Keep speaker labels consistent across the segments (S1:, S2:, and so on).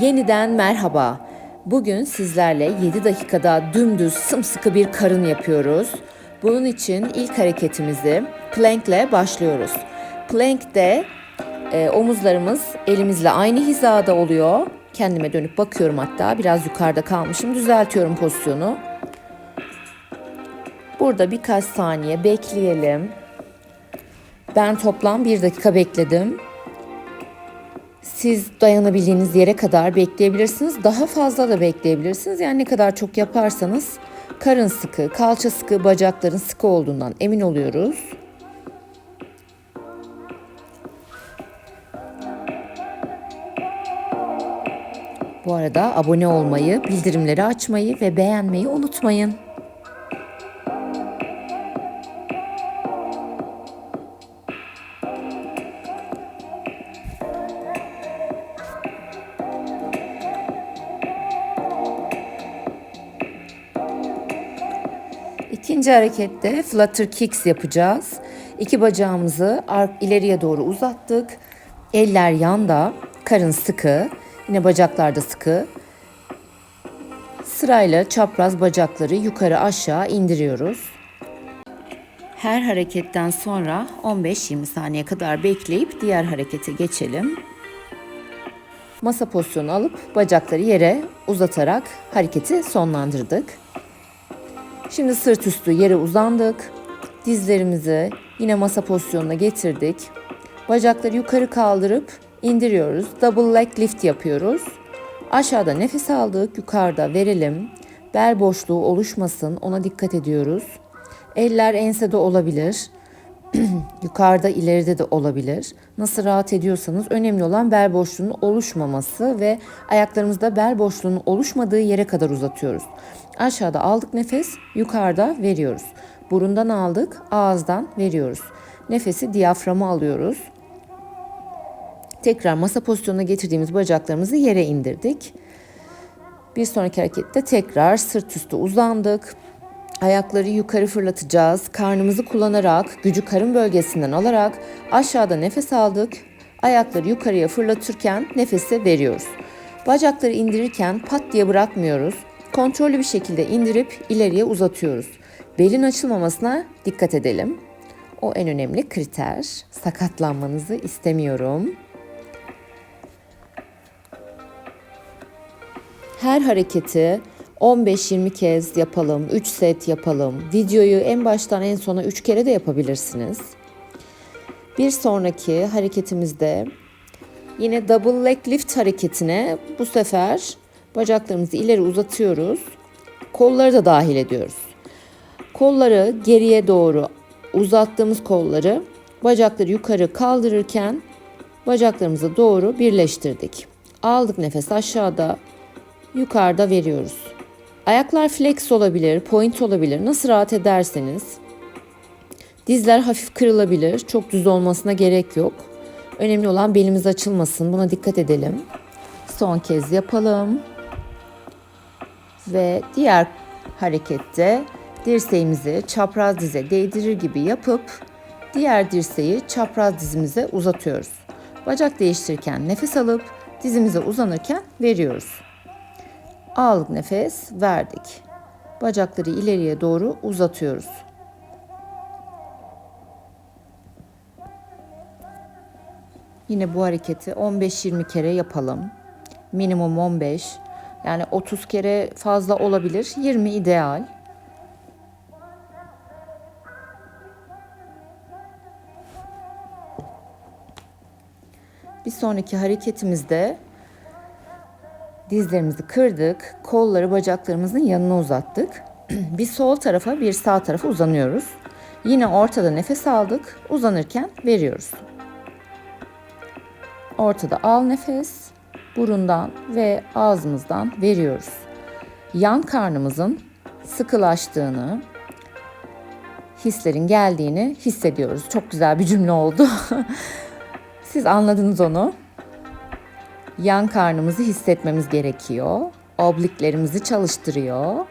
S1: Yeniden merhaba. Bugün sizlerle 7 dakikada dümdüz sımsıkı bir karın yapıyoruz. Bunun için ilk hareketimizi plank ile başlıyoruz. Plank'te e, omuzlarımız elimizle aynı hizada oluyor. Kendime dönüp bakıyorum hatta biraz yukarıda kalmışım. Düzeltiyorum pozisyonu. Burada birkaç saniye bekleyelim. Ben toplam 1 dakika bekledim. Siz dayanabildiğiniz yere kadar bekleyebilirsiniz. Daha fazla da bekleyebilirsiniz. Yani ne kadar çok yaparsanız karın sıkı, kalça sıkı, bacakların sıkı olduğundan emin oluyoruz. Bu arada abone olmayı, bildirimleri açmayı ve beğenmeyi unutmayın. İkinci harekette flutter kicks yapacağız. İki bacağımızı ileriye doğru uzattık. Eller yanda, karın sıkı, yine bacaklar da sıkı. Sırayla çapraz bacakları yukarı aşağı indiriyoruz. Her hareketten sonra 15-20 saniye kadar bekleyip diğer harekete geçelim. Masa pozisyonu alıp bacakları yere uzatarak hareketi sonlandırdık. Şimdi sırt üstü yere uzandık. Dizlerimizi yine masa pozisyonuna getirdik. Bacakları yukarı kaldırıp indiriyoruz. Double leg lift yapıyoruz. Aşağıda nefes aldık, yukarıda verelim. Bel boşluğu oluşmasın, ona dikkat ediyoruz. Eller ensede olabilir. yukarıda ileride de olabilir. Nasıl rahat ediyorsanız önemli olan bel boşluğunun oluşmaması ve ayaklarımızda bel boşluğunun oluşmadığı yere kadar uzatıyoruz. Aşağıda aldık nefes, yukarıda veriyoruz. Burundan aldık, ağızdan veriyoruz. Nefesi diyaframa alıyoruz. Tekrar masa pozisyonuna getirdiğimiz bacaklarımızı yere indirdik. Bir sonraki harekette tekrar sırt üstü uzandık. Ayakları yukarı fırlatacağız. Karnımızı kullanarak, gücü karın bölgesinden alarak aşağıda nefes aldık. Ayakları yukarıya fırlatırken nefesi veriyoruz. Bacakları indirirken pat diye bırakmıyoruz. Kontrollü bir şekilde indirip ileriye uzatıyoruz. Belin açılmamasına dikkat edelim. O en önemli kriter. Sakatlanmanızı istemiyorum. Her hareketi 15-20 kez yapalım, 3 set yapalım. Videoyu en baştan en sona 3 kere de yapabilirsiniz. Bir sonraki hareketimizde yine double leg lift hareketine bu sefer bacaklarımızı ileri uzatıyoruz. Kolları da dahil ediyoruz. Kolları geriye doğru uzattığımız kolları bacakları yukarı kaldırırken bacaklarımızı doğru birleştirdik. Aldık nefes aşağıda, yukarıda veriyoruz. Ayaklar flex olabilir, point olabilir. Nasıl rahat ederseniz. Dizler hafif kırılabilir. Çok düz olmasına gerek yok. Önemli olan belimiz açılmasın. Buna dikkat edelim. Son kez yapalım. Ve diğer harekette dirseğimizi çapraz dize değdirir gibi yapıp diğer dirseği çapraz dizimize uzatıyoruz. Bacak değiştirirken nefes alıp dizimize uzanırken veriyoruz. Aldık nefes, verdik. Bacakları ileriye doğru uzatıyoruz. Yine bu hareketi 15-20 kere yapalım. Minimum 15. Yani 30 kere fazla olabilir. 20 ideal. Bir sonraki hareketimizde Dizlerimizi kırdık. Kolları bacaklarımızın yanına uzattık. bir sol tarafa bir sağ tarafa uzanıyoruz. Yine ortada nefes aldık. Uzanırken veriyoruz. Ortada al nefes. Burundan ve ağzımızdan veriyoruz. Yan karnımızın sıkılaştığını, hislerin geldiğini hissediyoruz. Çok güzel bir cümle oldu. Siz anladınız onu yan karnımızı hissetmemiz gerekiyor. Obliklerimizi çalıştırıyor.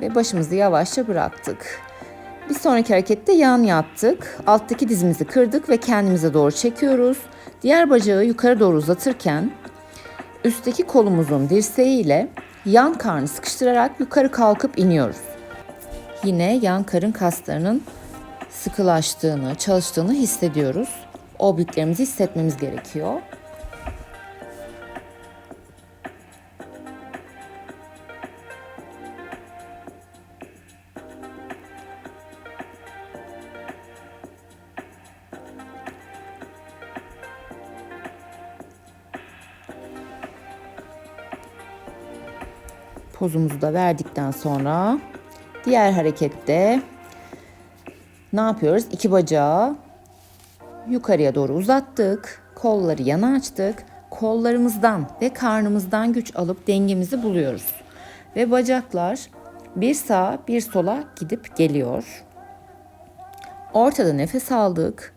S1: Ve başımızı yavaşça bıraktık. Bir sonraki harekette yan yattık. Alttaki dizimizi kırdık ve kendimize doğru çekiyoruz. Diğer bacağı yukarı doğru uzatırken üstteki kolumuzun dirseğiyle yan karnı sıkıştırarak yukarı kalkıp iniyoruz. Yine yan karın kaslarının sıkılaştığını, çalıştığını hissediyoruz. Obliklerimizi hissetmemiz gerekiyor. Pozumuzu da verdikten sonra diğer harekette ne yapıyoruz? İki bacağı yukarıya doğru uzattık. Kolları yana açtık. Kollarımızdan ve karnımızdan güç alıp dengemizi buluyoruz. Ve bacaklar bir sağa bir sola gidip geliyor. Ortada nefes aldık.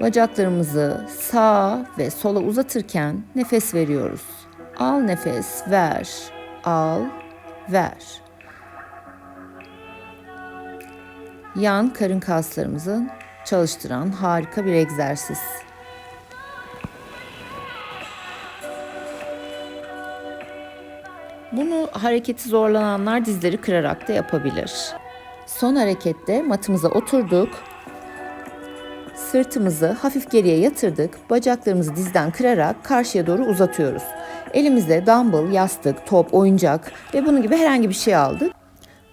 S1: Bacaklarımızı sağa ve sola uzatırken nefes veriyoruz. Al nefes, ver. Al, ver. Yan karın kaslarımızı çalıştıran harika bir egzersiz. Bunu hareketi zorlananlar dizleri kırarak da yapabilir. Son harekette matımıza oturduk. Sırtımızı hafif geriye yatırdık. Bacaklarımızı dizden kırarak karşıya doğru uzatıyoruz. Elimizde dumbbell, yastık, top, oyuncak ve bunun gibi herhangi bir şey aldık.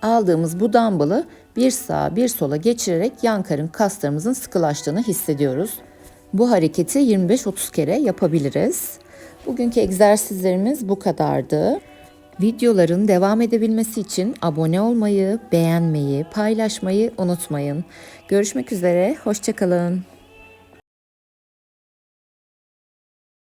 S1: Aldığımız bu dumbbell'ı bir sağa bir sola geçirerek yan karın kaslarımızın sıkılaştığını hissediyoruz. Bu hareketi 25-30 kere yapabiliriz. Bugünkü egzersizlerimiz bu kadardı. Videoların devam edebilmesi için abone olmayı, beğenmeyi, paylaşmayı unutmayın. Görüşmek üzere, hoşçakalın.